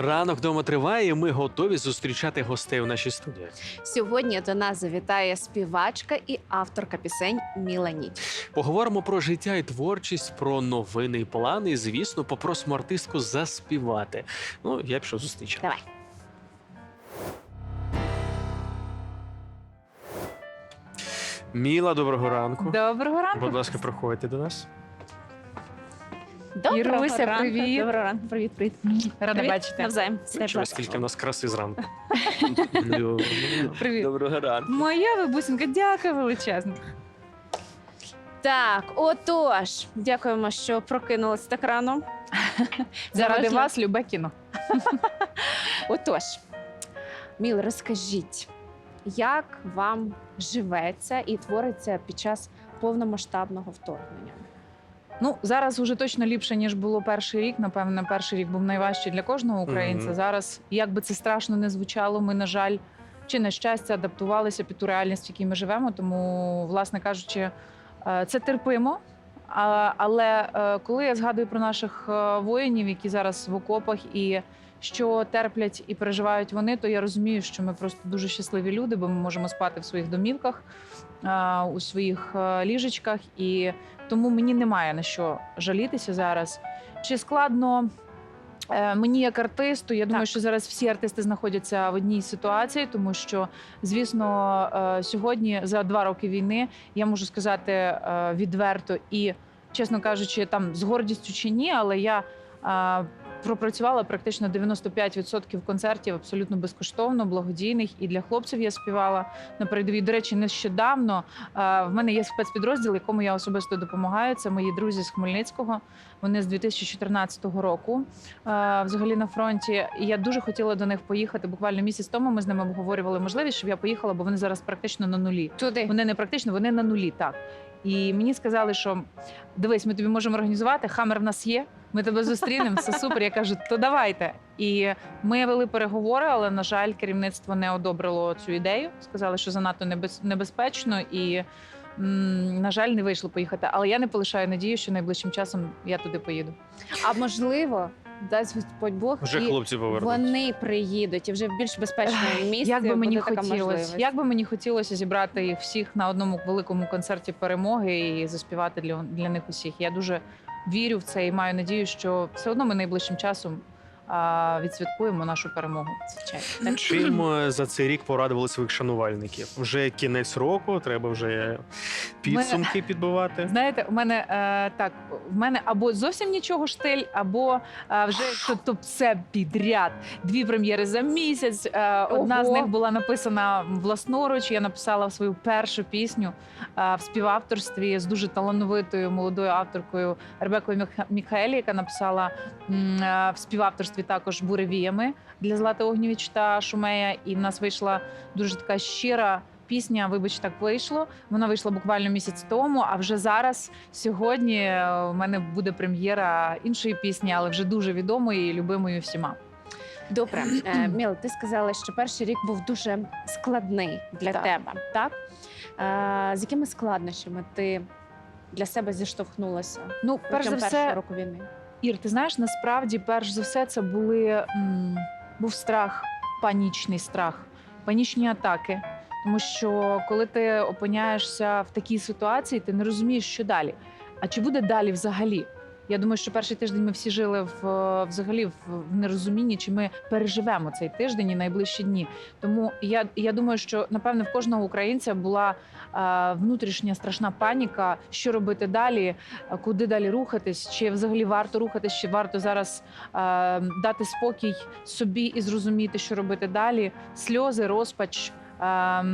Ранок вдома триває, і ми готові зустрічати гостей у нашій студії. Сьогодні до нас завітає співачка і авторка пісень Міла Ніч. Поговоримо про життя і творчість, про новини і плани. І, звісно, попросимо артистку заспівати. Ну, я пішов зустрічати. Давай. Міла, доброго ранку. Доброго ранку. Будь ласка, проходьте до нас. Доброго Іруся, ранку. привіт. Доброго ранку. Привіт, привіт. Рада Привіт. бачити. Навзаєм. Чого, скільки в нас краси зранку. Привіт. Доброго ранку. Моя бабусінка, дякую величезно. Так, отож, дякуємо, що прокинулись так рано. Заради Важно. вас любе кіно. Отож, Міл, розкажіть, як вам живеться і твориться під час повномасштабного вторгнення? Ну зараз уже точно ліпше ніж було перший рік. Напевно, перший рік був найважчий для кожного українця. Мгм. Зараз, як би це страшно не звучало, ми на жаль чи на щастя адаптувалися під ту реальність, в якій ми живемо. Тому, власне кажучи, е, це терпимо. Але е, коли я згадую про наших е, воїнів, які зараз в окопах і що терплять і переживають вони, то я розумію, що ми просто дуже щасливі люди, бо ми можемо спати в своїх домівках, у своїх е, ліжечках, і тому мені немає на що жалітися зараз. Чи складно е, мені як артисту? Я думаю, Так. що зараз всі артисти знаходяться в одній ситуації, тому що, звісно, е, сьогодні за два роки війни я можу сказати відверто і, чесно кажучи, там з гордістю чи ні, але я. Пропрацювала практично 95% концертів абсолютно безкоштовно, благодійних. І для хлопців я співала на передовій. До речі, нещодавно е, в мене є спецпідрозділ, якому я особисто допомагаю. Це мої друзі з Хмельницького. Вони з 2014 року е, взагалі на фронті. І я дуже хотіла до них поїхати. Буквально місяць тому ми з ними обговорювали можливість, щоб я поїхала, бо вони зараз практично на нулі. Туди. Вони не практично, вони на нулі. Так і мені сказали, що дивись, ми тобі можемо організувати. Хамер в нас є. Ми тебе зустрінемо. Це супер. Я кажу, то давайте. І ми вели переговори, але на жаль, керівництво не одобрило цю ідею. Сказали, що занадто небез- небезпечно і. На жаль, не вийшло поїхати, але я не полишаю надію, що найближчим часом я туди поїду. А можливо, дасть Господь Бог, Вже і хлопці повернуться. вони приїдуть і вже в більш безпечному місці. Як би мені буде така хотілося, можливість. як би мені хотілося зібрати їх всіх на одному великому концерті перемоги і заспівати для, для них усіх. Я дуже вірю в це і маю надію, що все одно ми найближчим часом відсвяткуємо нашу перемогу. Звичайно. Чим е, за цей рік порадували своїх шанувальників? Вже кінець року, треба вже підсумки підбивати. Знаєте, у мене е, так, в мене або зовсім нічого штиль, або е, вже то, то все підряд. Дві прем'єри за місяць. Е, одна з них була написана власноруч. Я написала свою першу пісню е, в співавторстві з дуже талановитою молодою авторкою Ребекою Міхаелі, яка написала е, в співавторстві також буревіями для Злати Огнєвіч та Шумея. І в нас вийшла дуже така щира. Пісня, вибач, так вийшло. Вона вийшла буквально місяць тому. А вже зараз, сьогодні, е, у мене буде прем'єра іншої пісні, але вже дуже відомої і любимої всіма. Добре, Е, Міл, ти сказала, що перший рік був дуже складний для Так. тебе, так? Е, З якими складнощами ти для себе зіштовхнулася Ну, перш за все, року війни? Ір, ти знаєш, насправді, перш за все, це були м, був страх, панічний страх, панічні атаки. Тому що коли ти опиняєшся в такій ситуації, ти не розумієш, що далі. А чи буде далі взагалі? Я думаю, що перший тиждень ми всі жили в взагалі в нерозумінні, чи ми переживемо цей тиждень і найближчі дні. Тому я, я думаю, що напевне в кожного українця була е, внутрішня страшна паніка, що робити далі, куди далі рухатись, чи взагалі варто рухатись, чи варто зараз е, дати спокій собі і зрозуміти, що робити далі. Сльози, розпач, е,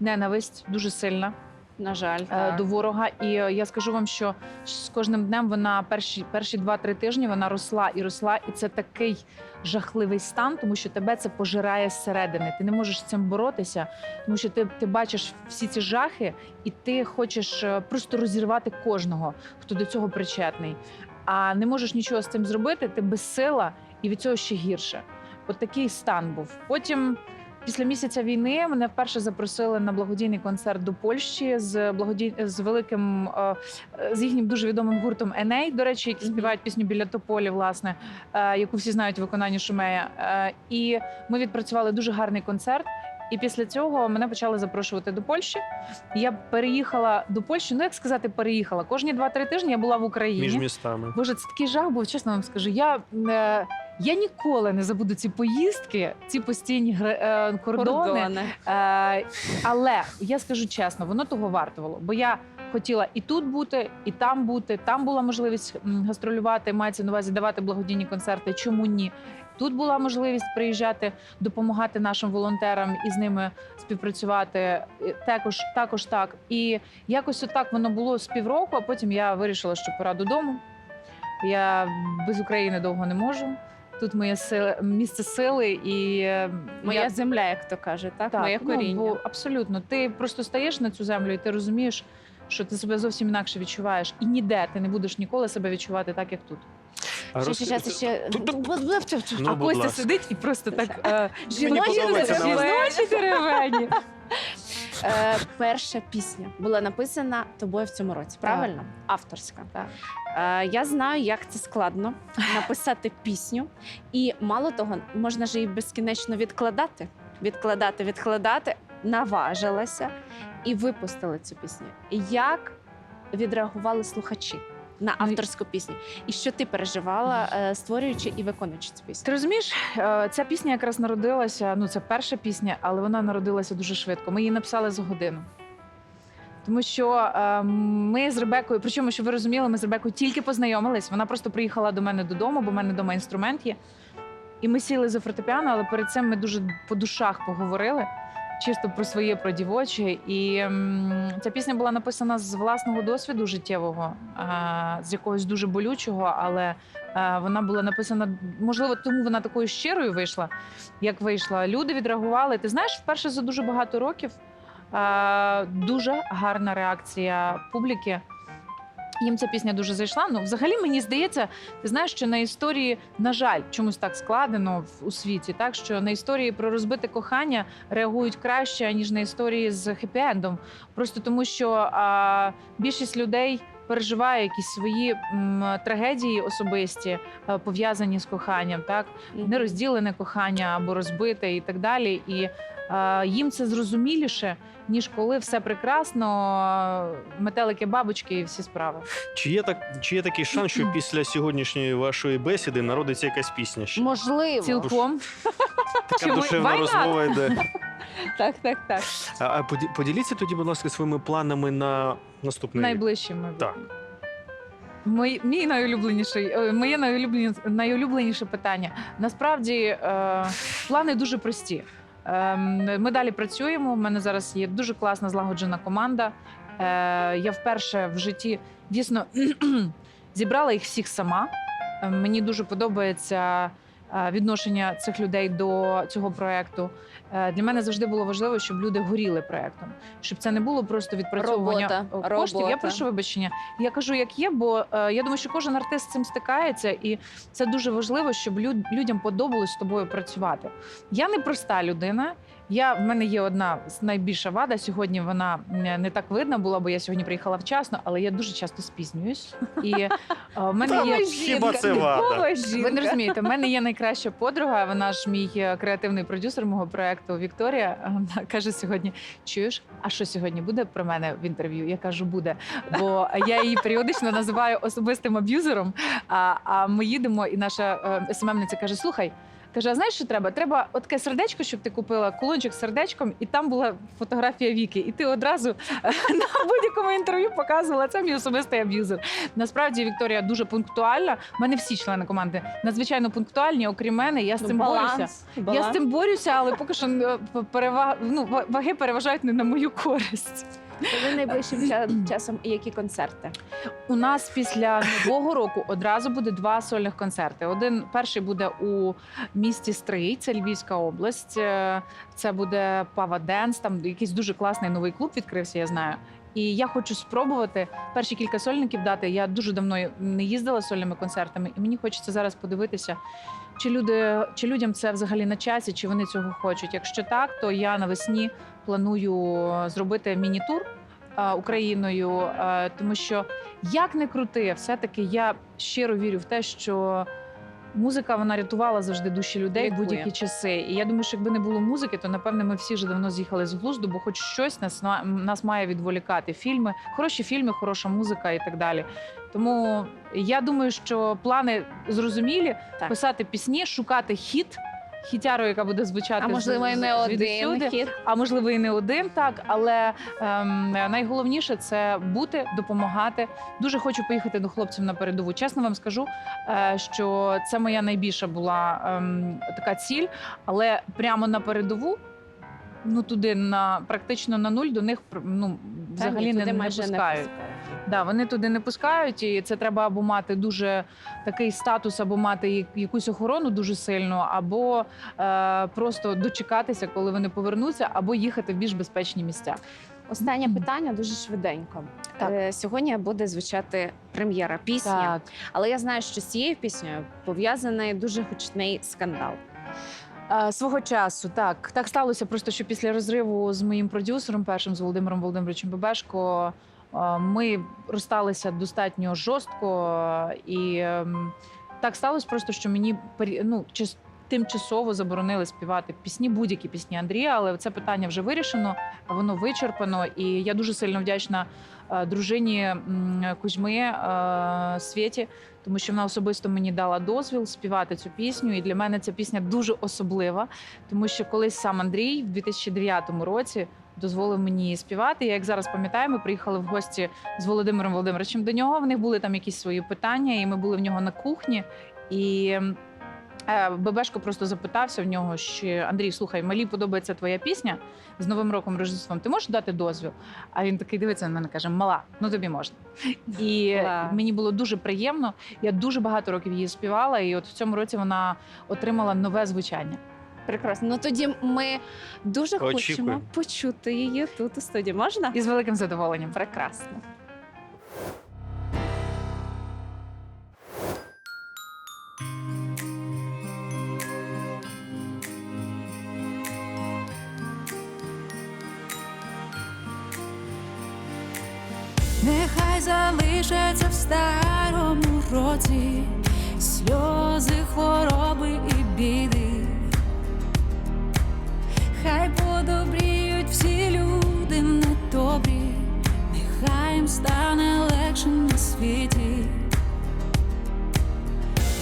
ненависть дуже сильна На жаль, е, так. до ворога. І е, я скажу вам, що з кожним днем вона перші перші два-три тижні вона росла і росла, і це такий жахливий стан, тому що тебе це пожирає зсередини. Ти не можеш з цим боротися, тому що ти, ти бачиш всі ці жахи, і ти хочеш е, просто розірвати кожного, хто до цього причетний. А не можеш нічого з цим зробити. Ти безсила, і від цього ще гірше. От такий стан був. Потім після місяця війни мене вперше запросили на благодійний концерт до Польщі з благодій... з великим е, з їхнім дуже відомим гуртом Еней, до речі, які співають пісню біля тополі, власне, е, яку всі знають у виконанні Шумея. Е, І ми відпрацювали дуже гарний концерт. І після цього мене почали запрошувати до Польщі. Я переїхала до Польщі. Ну як сказати, переїхала. Кожні 2-3 тижні я була в Україні. Між містами. Боже, це такий жах був, чесно вам скажу. Я, е, я ніколи не забуду ці поїздки, ці постійні гра- е, кордони. Кордони. Е, але я скажу чесно, воно того вартувало. Бо я хотіла і тут бути, і там бути. Там була можливість м, гастролювати, мається на увазі давати благодійні концерти. Чому ні? Тут була можливість приїжджати, допомагати нашим волонтерам і з ними співпрацювати. Е, Також, також так. І якось отак воно було з півроку, а потім я вирішила, що пора додому. Я без України довго не можу. Тут моє сили, місце сили і е, Моя я- земля, як то каже, так? так, Моє ну, коріння. бо абсолютно. Ти просто стаєш на цю землю, і ти розумієш, що ти себе зовсім інакше відчуваєш. І ніде ти не будеш ніколи себе відчувати так, як тут. А Ще, ще, ще, ще. Ну, а будь Костя ласка. сидить і просто так е, Жіночі подобається теревені. Е, перша пісня була написана тобою в цьому році, правильно? Авторська. Так. Е, я знаю, як це складно написати пісню, і мало того, можна ж її безкінечно відкладати, відкладати, відкладати. Наважилася і випустила цю пісню. Як відреагували слухачі на Ну, авторську пісню? І що ти переживала, е, створюючи і виконуючи цю Ти розумієш, е, ця пісня якраз народилася. Ну, це перша пісня, але вона народилася дуже швидко. Ми її написали за годину. Тому що е, ми з Ребекою, причому, що ви розуміли, ми з Ребекою тільки познайомились. Вона просто приїхала до мене додому, бо в мене вдома інструмент є. І ми сіли за фортепіано, але перед цим ми дуже по душах поговорили. Чисто про своє, про дівоче. І м, ця пісня була написана з власного досвіду життєвого, е, з якогось дуже болючого, але Е, Вона була написана, можливо, тому вона такою щирою вийшла, як вийшла. Люди відреагували. Ти знаєш, вперше за дуже багато років дуже гарна реакція публіки. Їм ця пісня дуже зайшла. Ну, взагалі, мені здається, ти знаєш, що на історії, на жаль, чомусь так складено в- у світі, так що на історії про розбите кохання реагують краще, ніж на історії з хеппі-ендом. Просто тому, що а, більшість людей переживає якісь свої м, трагедії особисті, е, пов'язані з коханням, так нерозділене кохання або розбите і так далі. І їм це зрозуміліше, ніж коли все прекрасно, е, метелики, бабочки і всі справи. Чи є так, чи є такий шанс, що після сьогоднішньої вашої бесіди народиться якась пісня? ще? Можливо, Цілком Така Чому? душевна Why not? розмова йде. так, так, так. А, а поді- поділіться тоді, будь ласка, своїми планами на наступний рік. Так. Мій, мій найулюбленіший, е, моє найулюбленіше, найулюбленіше питання. Насправді е, плани дуже прості. Е, ми далі працюємо. У мене зараз є дуже класна злагоджена команда. Е, я вперше в житті дійсно зібрала їх всіх сама. Е, мені дуже подобається відношення цих людей до цього проекту. Е, Для мене завжди було важливо, щоб люди горіли проектом, щоб це не було просто відпрацьовування Робота, коштів. Я робота. прошу вибачення. Я кажу, як є, бо е, я думаю, що кожен артист з цим стикається, і це дуже важливо, щоб людям подобалось з тобою працювати. Я не проста людина. Я в мене є одна з найбільша вада. Сьогодні вона е, не так видна була, бо я сьогодні приїхала вчасно, але я дуже часто спізнююсь. І е, в мене є Хіба це вада? ви не розумієте, в мене є найкраща подруга. Вона ж мій е, креативний продюсер мого проекту Вікторія. Вона каже сьогодні: чуєш, а що сьогодні буде про мене в інтерв'ю? Я кажу, буде. Бо я її періодично називаю особистим аб'юзером. А, а ми їдемо, і наша е, СММниця каже: слухай. Каже, а знаєш, що треба? Треба отаке сердечко, щоб ти купила кулончик з сердечком, і там була фотографія Віки. І ти одразу е, на будь-якому інтерв'ю показувала це мій особистий аб'юзер. Насправді Вікторія дуже пунктуальна. У мене всі члени команди надзвичайно пунктуальні, окрім мене. Я з цим борюся. Я з цим борюся, але поки що е, переваг... ну, ваги переважають не на мою користь. Ви найближчим ча- часом і які концерти? У нас після нового року одразу буде два сольних концерти. Один перший буде у місті Стрий, це Львівська область. Е, Це буде Пава Денс. Там якийсь дуже класний новий клуб відкрився. Я знаю. І я хочу спробувати перші кілька сольників дати. Я дуже давно не їздила сольними концертами, і мені хочеться зараз подивитися, чи люди чи людям це взагалі на часі, чи вони цього хочуть. Якщо так, то я навесні планую зробити міні-тур е, Україною, е, тому що як не крути, все-таки я щиро вірю в те, що. Музика вона рятувала завжди душі людей в будь-які часи. І я думаю, що якби не було музики, то напевне ми всі вже давно з'їхали з глузду, бо хоч щось нас нас має відволікати. Фільми, хороші фільми, хороша музика і так далі. Тому я думаю, що плани зрозумілі: Так. писати пісні, шукати хіт. Хітяру, яка буде звучати А можливо, і не один хід. а можливо, і не один так. Але ем, найголовніше це бути, допомагати. Дуже хочу поїхати до хлопців на передову. Чесно вам скажу, е, що це моя найбільша була ем, така ціль, але прямо на передову. Ну туди на практично на нуль до них ну взагалі ні, не, не пускають. Да, вони туди не пускають, і це треба або мати дуже такий статус, або мати якусь охорону дуже сильну, або е, просто дочекатися, коли вони повернуться, або їхати в більш безпечні місця. Останнє питання дуже швиденько. Так. Е, Сьогодні буде звучати прем'єра пісні, Так. але я знаю, що з цією піснею пов'язаний дуже гучний скандал. Е, Свого часу так так сталося. Просто що після розриву з моїм продюсером, першим з Володимиром Володимировичем Бебешко, ми розсталися достатньо жорстко, е, і ем, так сталося просто, що мені ну, тимчасово заборонили співати пісні, будь-які пісні Андрія, але це питання вже вирішено, воно вичерпано. І я дуже сильно вдячна е, дружині Кузьми е, Свєті, тому що вона особисто мені дала дозвіл співати цю пісню. І для мене ця пісня дуже особлива, тому що колись сам Андрій в 2009 році дозволив мені співати. Я як зараз пам'ятаю, ми приїхали в гості з Володимиром Володимировичем до нього. В них були там якісь свої питання, і ми були в нього на кухні. І е, Бебешко просто запитався в нього, що Андрій, слухай, малі подобається твоя пісня з Новим роком Рождеством. Ти можеш дати дозвіл? А він такий дивиться на мене, каже: Мала, ну тобі можна. І мені було дуже приємно. Я дуже багато років її співала, і от в цьому році вона отримала нове звучання. Прекрасно. Ну тоді ми дуже хочемо почути її тут у студії. Можна? І з великим задоволенням. Прекрасно. Нехай залишаться в старому році сльози, хвороби і біди. Стане легше на світі.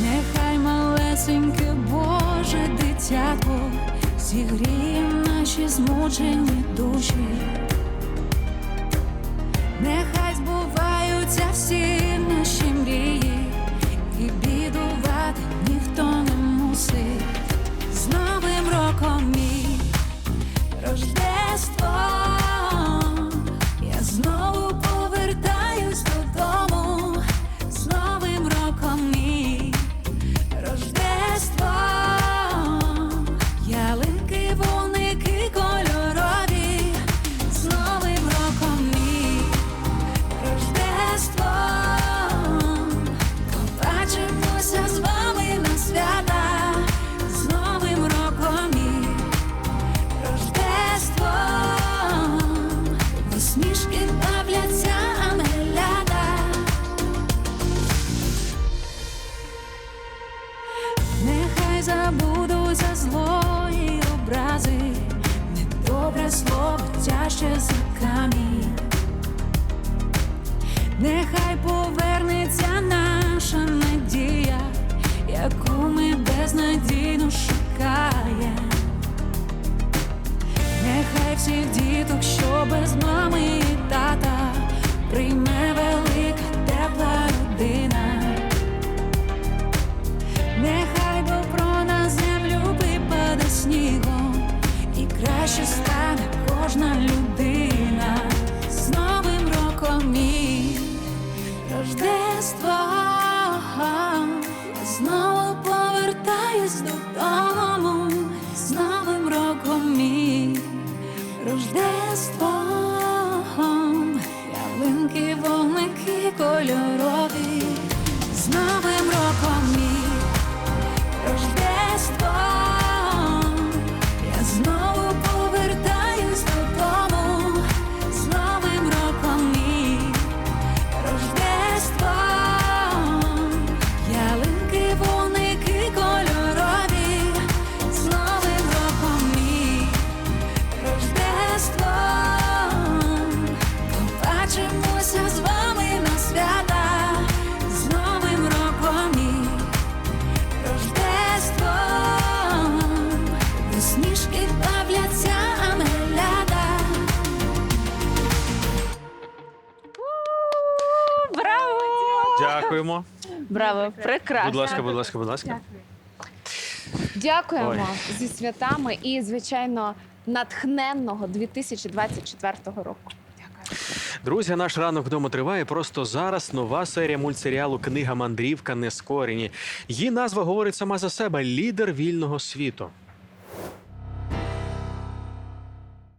Нехай малесеньке Боже дитятко зігріє наші змучені душі. Камінь. Нехай повернеться наша надія, яку ми безнадійно шукаємо. Нехай всіх діток, що без мами і тата, прийме велика тепла родина. Нехай добро на землю випаде снігом, і краще стане кожна людина. coloró Дякуємо. Браво! Прекрасно. Будь ласка, будь ласка, будь ласка. Дякуємо Ой. зі святами і, звичайно, натхненного 2024 року. Друзі, наш ранок вдома триває. Просто зараз нова серія мультсеріалу Книга мандрівка Нескорені. Її назва говорить сама за себе лідер вільного світу.